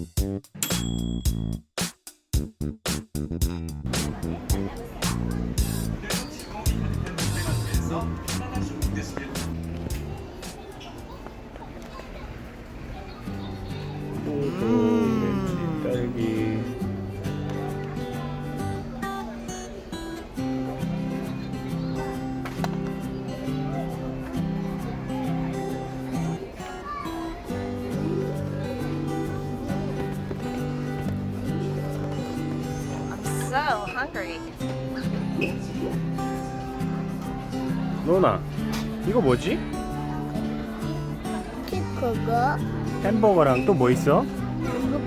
음. 로나, 이거 뭐지? 그거 햄버거랑 또 뭐 있어? 그거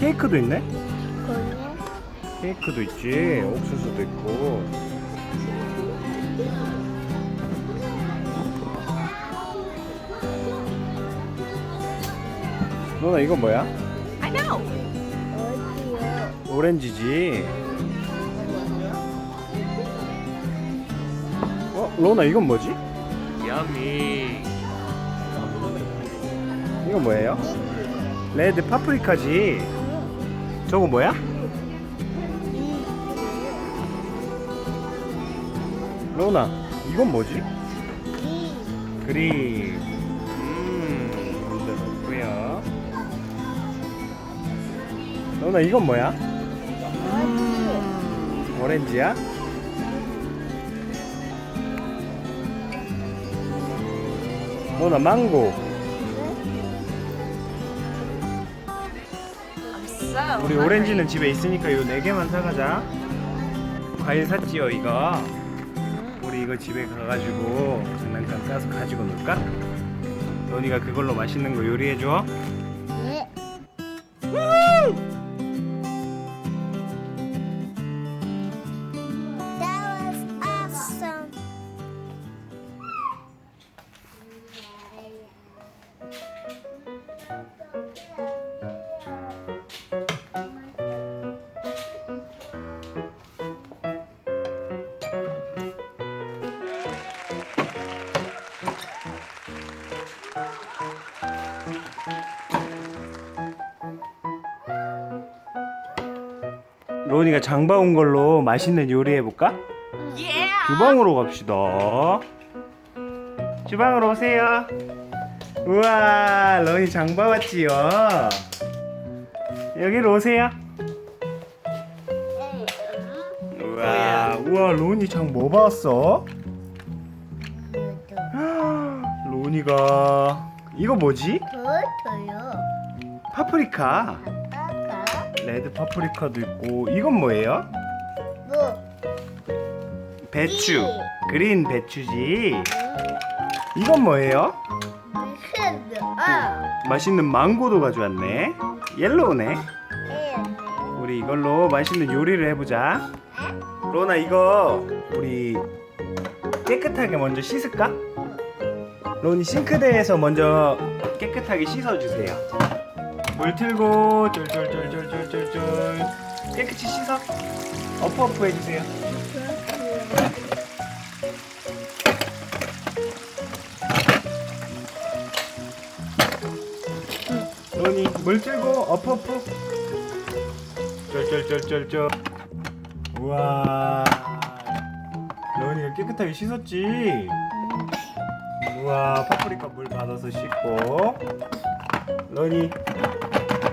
케이크도 있네? 그거는 케이크도 있지. 옥수수도 있고. 로나 이거 뭐야? I know. 어디요? 오렌지지. 로나 이건 뭐지? 야미. 이건 뭐예요? 레드 파프리카지. 저거 뭐야? 로나, 이건 뭐지? 그림. 음, 넣고요. 로나 이건 뭐야? 오렌지야? 로나 망고. So. 우리. 오렌지는 집에 있으니까 요 네 개만 사가자. 과일 샀지요 이거. 우리 이거 집에 가가지고 장난감 까서 가지고 놀까? 너니가 그걸로 맛있는 거 요리해줘. 네. 로니가 장 봐 온 걸로 맛있는 요리 해볼까? 주방으로 갑시다. 주방으로 오세요. 우와, 로니 장 봐 왔지요. 여기로 오세요. 우와, 우와, 로니 장뭐 봐왔어? 로니가 이거 뭐지? 그것도요. 파프리카. 레드 파프리카도 있고 이건 뭐예요? 뭐 배추. 그린 배추지. 이건 뭐예요? 무슨 아 맛있는 망고도 가져왔네. 옐로우네. 해야 우리 이걸로 맛있는 요리를 해보자. 로나 이거 우리 깨끗하게 먼저 씻을까? 로니 싱크대에서 먼저 깨끗하게 씻어주세요. 물 틀고 쫄쫄쫄쫄쫄쫄쫄 깨끗이 씻어. 어프어프 해주세요. 로니 물 틀고 어프어프. 쫄쫄쫄쫄쫄. 우와. 로니가 깨끗하게 씻었지. 우와 파프리카 물 받아서 씻고. 로니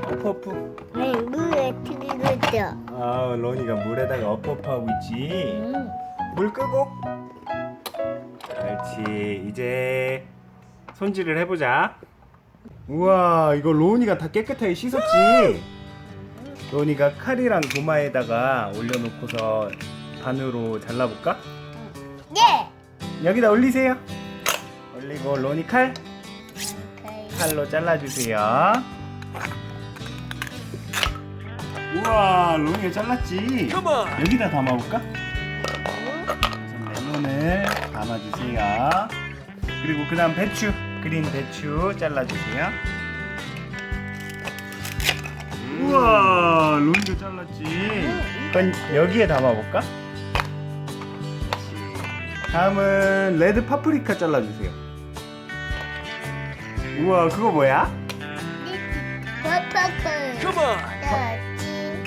어프어프. 아니 물에 튀기겠죠. 아 로니가 물에다가 어프어프 하고 있지. 음. 물 끄고. 그렇지. 이제 손질을 해보자. 우와, 이거 로니가 다 깨끗하게 씻었지? 로니가 칼이랑 도마에다가 올려놓고서 반으로 잘라볼까? 네. 여기다 올리세요. 올리고 로니 칼. 칼로 잘라주세요. 우와, 로니가 잘랐지? 여기다 담아볼까? 우선 레몬을 담아주세요. 그리고 그 다음 배추, 그린 배추 잘라주세요. 우와, 로니가 잘랐지? 그건 여기에 담아볼까? 다음은 레드 파프리카 잘라주세요. 우와, 그거 뭐야? Come on.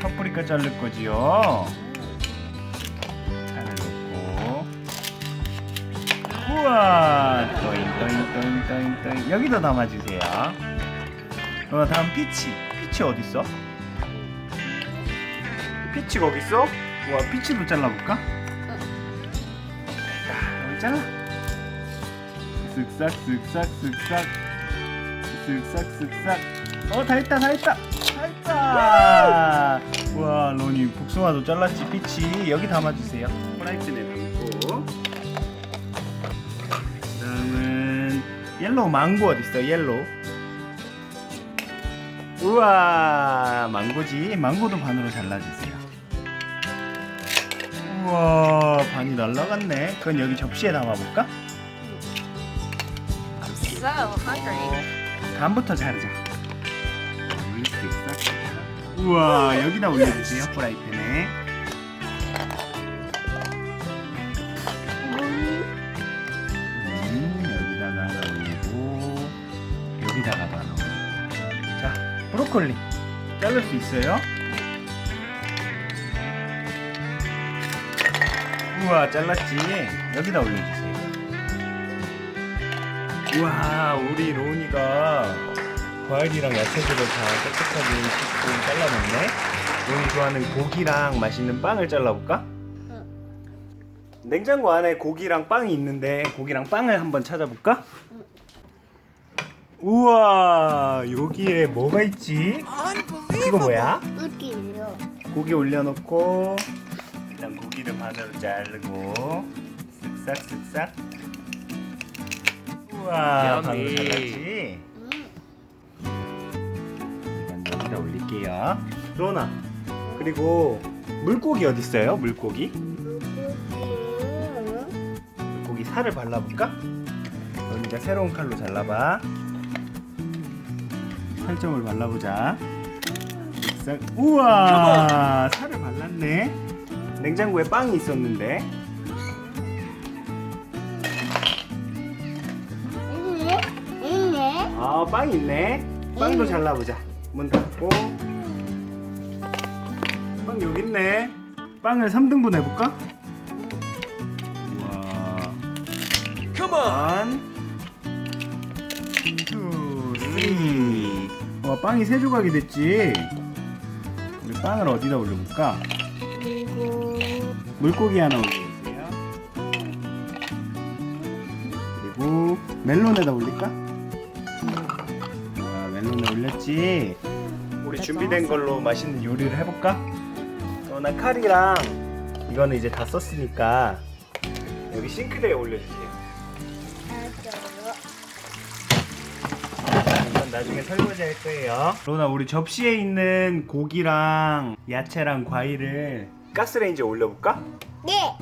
파프리카 자를 거지요. 살을 넣고. 우와, 또잉 또잉 또잉 또잉 또잉. 여기다 담아주세요. 어, 다음 피치. 피치 어디 있어? 피치 거기 있어? 우와, 피치도 잘라볼까? 자, 여기 잘라. 쓱싹 쓱싹 쓱싹 쓱싹 쓱싹. 어, 다 했다, 다 했다. 다 했다. 와, 로니 복숭아도 잘랐지, 피치. 여기 담아주세요. 프라이팬에 담고. 다음은 옐로우 망고 어디 있어? 옐로우. 우와, 망고지. 망고도 반으로 잘라주세요. 우와, 반이 날라갔네. 그건 여기 접시에 담아볼까? I'm so hungry. 다음부터 자르자. 우와, 여기다 올려주세요, 프라이팬에. 음, 여기다가 하나 올리고, 여기다가 하나 올리고. 자, 브로콜리. 자를 수 있어요? 우와, 잘랐지? 여기다 올려주세요. 우와, 우리 로운이가 과일이랑 야채들을 다 깨끗하게 씻고 잘라놓네. 로운이 좋아하는 고기랑 맛있는 빵을 잘라볼까? 냉장고 안에 고기랑 빵이 있는데 고기랑 빵을 한번 찾아볼까? 우와, 여기에 뭐가 있지? 이거 뭐야? 웃기요. 고기 올려놓고 일단 고기를 반으로 자르고 쓱싹 쓱싹 우와 반으로. 잘랐지? 로나 그리고 물고기 어디 있어요? 물고기? 물고기 살을 발라볼까? 로니가 새로운 칼로 잘라봐 살점을 발라보자 싹 우와 살을 발랐네 냉장고에 빵이 있었는데 있네? 있네? 아 빵이 있네 빵도 잘라보자 문 닫고 빵 여기 있네 빵을 3등분 해볼까? 투, 쓰리. 와 빵이 세 조각이 됐지 우리 빵을 어디다 올려볼까? 그리고 물고기 하나 올려주세요. 그리고 멜론에다 올릴까? 아, 멜론에 올렸지. 우리 준비된 걸로 맛있는 요리를 해볼까? 어, 나 칼이랑 이거는 이제 다 썼으니까 여기 싱크대에 올려주세요. 이건 나중에 설거지 할 거예요. 로나 우리 접시에 있는 고기랑 야채랑 과일을 가스레인지에 올려볼까? 네.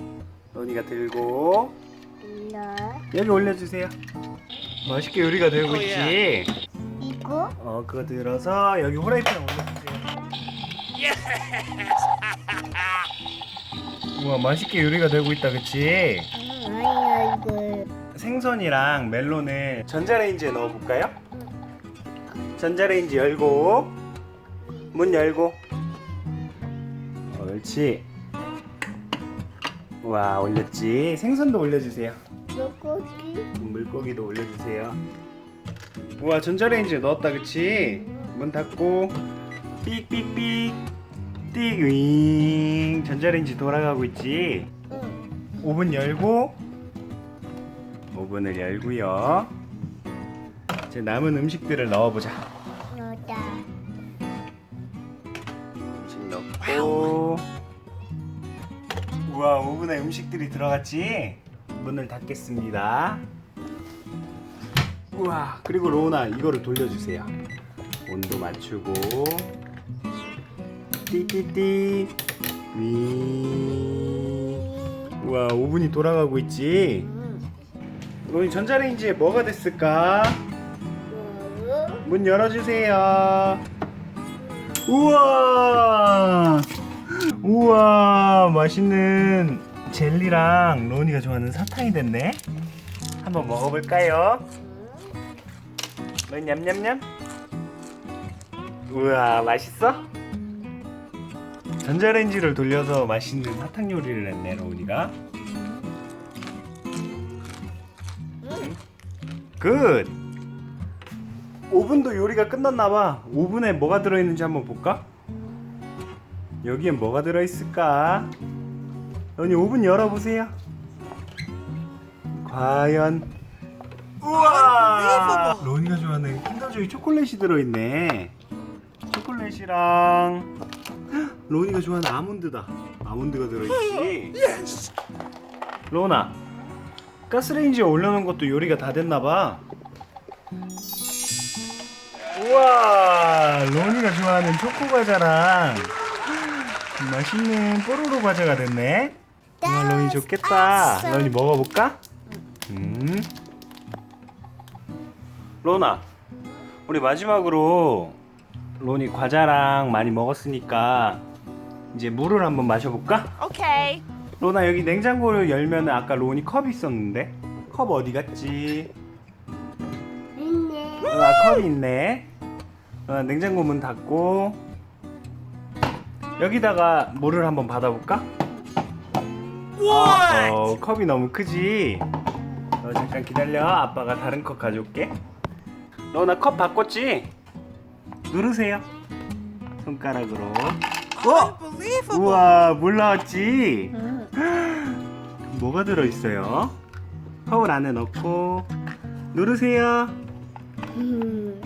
로니가 들고 나 여기 올려주세요. 맛있게 요리가 되고 어, 있지. 이거 어 그거 들어서 여기 후라이팬에 올려주세요. 우와 맛있게 요리가 되고 있다 그치? 아니야 이거 생선이랑 멜론을 전자레인지에 넣어볼까요? 전자레인지 열고 문 열고. 어, 옳지. 와 올렸지. 생선도 올려주세요. 물고기. 물고기도 올려주세요. 우와 전자레인지에 넣었다 그치? 문 닫고 삑삑삑 띡윙 전자레인지 돌아가고 있지? 응 오븐 열고 오븐을 열고요. 이제 남은 음식들을 넣어보자. 너다 음식 넣고 우와 오븐에 음식들이 들어갔지? 문을 닫겠습니다. 우와 그리고 로우나 이거를 돌려주세요. 온도 맞추고 띠띠띠 위 우와 오븐이 돌아가고 있지? 로이 전자레인지에 뭐가 됐을까? 문 열어주세요. 우와! 우와, 맛있는 젤리랑 로니가 좋아하는 사탕이 됐네. 한번 먹어볼까요? 로니 냠냠냠. 우와 맛있어? 전자레인지를 돌려서 맛있는 사탕 요리를 했네 로운이가. 굿! 오븐도 요리가 끝났나봐. 오븐에 뭐가 들어있는지 한번 볼까? 여기엔 뭐가 들어있을까? 언니 오븐 열어보세요. 과연? 우와! 로니가 좋아하는 킨더조이 초콜릿이 들어있네. 초콜릿이랑 헉, 로니가 좋아하는 아몬드다. 아몬드가 들어있지. 로나 가스레인지에 올려놓은 것도 요리가 다 됐나봐. 우와 로니가 좋아하는 초코 과자랑 맛있는 뽀로로 과자가 됐네. 정말 로니 좋겠다. 로니 먹어볼까? 음. 로나 우리 마지막으로 로니 과자랑 많이 먹었으니까 이제 물을 한번 마셔볼까? Okay. 로나 여기 냉장고를 열면 아까 로니 컵이 있었는데 컵 어디 갔지? 있네. 아 컵이 있네 어, 냉장고 문 닫고 여기다가 물을 한번 받아볼까? What? 어, 컵이 너무 크지? 어, 잠깐 기다려 아빠가 다른 컵 가져올게 로나 컵 바꿨지? 누르세요 손가락으로 어? Unbelievable. 우와 물 나왔지? 뭐가 들어있어요? 컵을 안에 넣고 누르세요 음.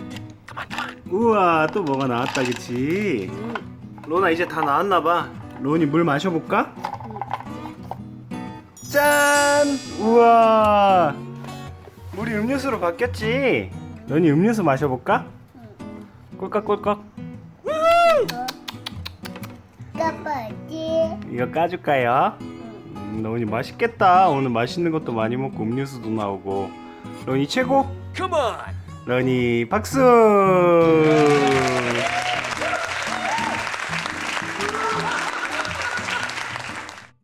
우와 또 뭐가 나왔다 그치? 로나 이제 다 나왔나봐 로니 물 마셔볼까? 짠! 우와 물이 음료수로 바뀌었지? 로니 음료수 마셔볼까? 꿀꺽꿀꺽 까빠지. 이거 까줄까요? 음, 로니 맛있겠다 오늘 맛있는 것도 많이 먹고 음료수도 나오고 로니 최고! Come on. 러니 박수!